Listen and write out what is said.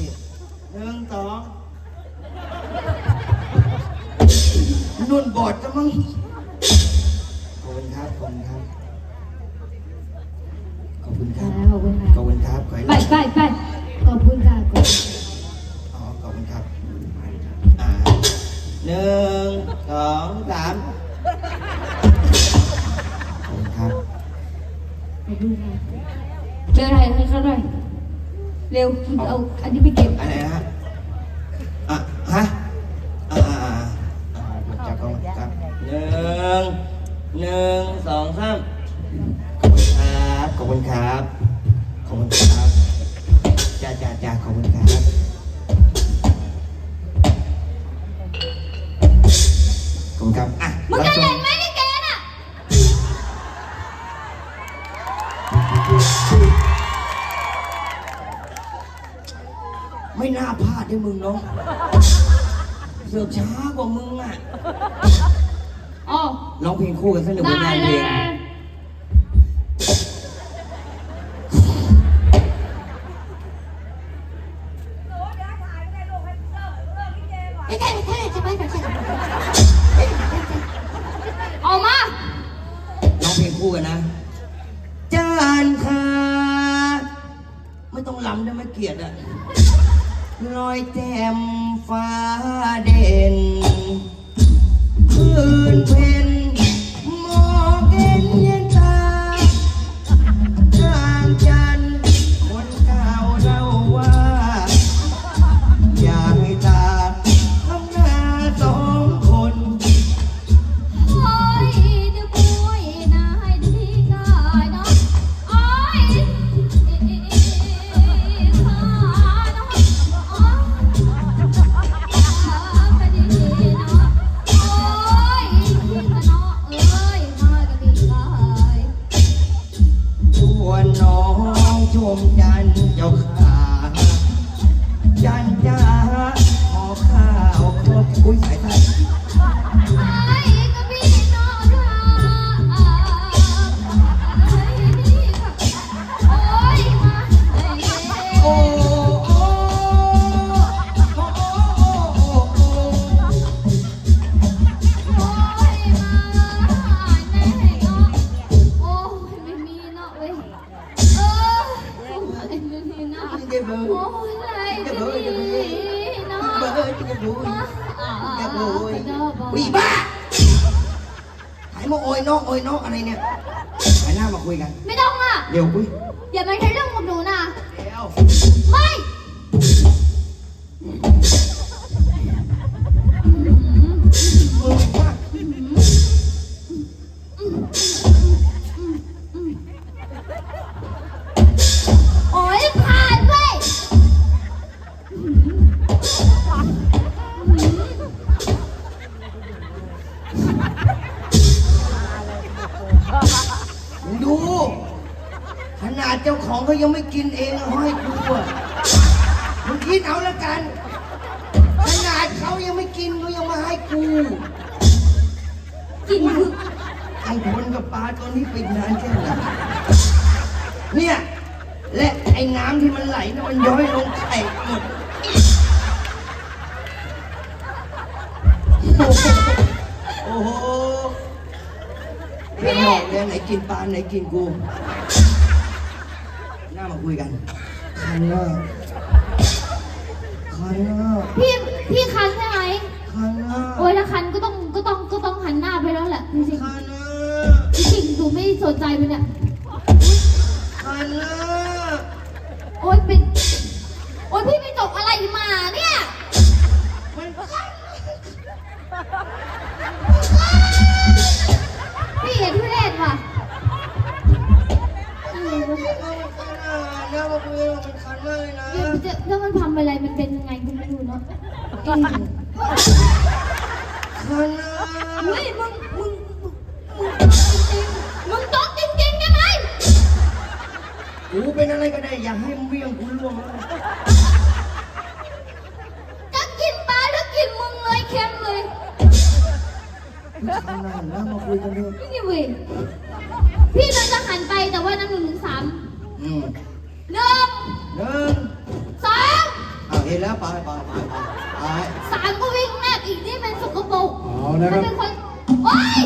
สิหนึ่งสองนุ่นบอดจะมั้งขอบคุณครับ ขอบคุณครับ ขอบคุณครับ ขอบคุณค่ะขอบคุณครับขอให้ไปไปไปขอบคุณค่ะขอบคุณอ๋อขอบคุณครับอ่าหนึ่งสองสามขอบคุณครับ ขอบคุณค่ะเจออะไรให้เขาหน่อย เร็วคุณเอาอันนี้ไปเก็บ อะไรนะฮะอะฮะอ่าอ่าอ่าอ่าผมจับกล้องครับหนึ่งหนึ่งสองสามขอบคุณครับขอบคุณครับขอบคุณครับจ้าจ้าจ้าขอบคุณครับขอบคุณครับอะมึงรับจะช เล่มนไหม ไม่น่าพลาดได้มึงเนาะเสือกช้ากว่ามึงอะอ๋อร้องเพลงคู่กันสักหนึ่งผลได้งานเลเพลยงไม่ใช่ไม่ใช่ไม่ใช่ไม่ใช่เอามาร้องเพลงคู่กันนะจานค่ะไม่ต้องลำได้ไหมเกลียดอะ ลอยแจ่มฟ้าเด่น มีเนาะเบเบอโอ้ยอะไรจะมีเนาะเบอร์เก็บบุยอ่าเบบุยเด้อวีบ้าหายมาโอยน้องโอยน้องอะไรเนี่ยหายหน้ามาคุยกัน ไม่ต้องอะเดี๋ยวคุยอย่ามาใช้เรื่องกับหนูนะเดี๋ยวไม่ ขนาดเจ้าของเขายังไม่กินเองเอาให้กูอะมึงคิดเอาละกัน ขนาดเขายังไม่กินเขายังมาให้กูกินคือไอ้พลกับปลาตัวนี้ปิดนานแค่ไหนเนี่ย และไอ้น้ำที่มันไหลนะมันย้อยลงไข่หมดโอ้โหเรื่องหอกเรื่องไหนกินปลาไหนกินกูหน้า มาคุยกัน คันหน้าคันหน้าพี่พี่คันใช่ไหมคันหน้าโอ้ยแล้วคันก็ต้องก็ต้องก็ต้องหันหน้าไปแล้วแหละจริงคันหน้าๆจริงๆดูไม่สนใจมันเนี่ยคันหน้าโอ้ยเป็นโอ้ยพี่ไปจบอะไรมาเนี่ยมัน จะแล้วมันทำอะไรมันเป็นยังไงคุณไม่รู้เนาะเออคันนะเฮ้ยมึงมึงมึงมึงต๊อกจริงๆใช่ไหมกูเป็นอะไรก็ได้อยากให้มึงเบี้ยงกูล่วงแล้วจะกินปลาหรือกินมึงเลยเค็มเลยคันนะหน้ามาคุยกันเถอะนี่เว้ยพี่เราจะหันไปแต่ว่าน้ำหนึ่งถึงสามอืมหนึ่ง หนึ่งสองอะเห็นแล้วไปไปไปไปไป สามก็วิ่งแนบอีกนี่มันสกปรกเอานะครับมันเป็นคนโอ๊ย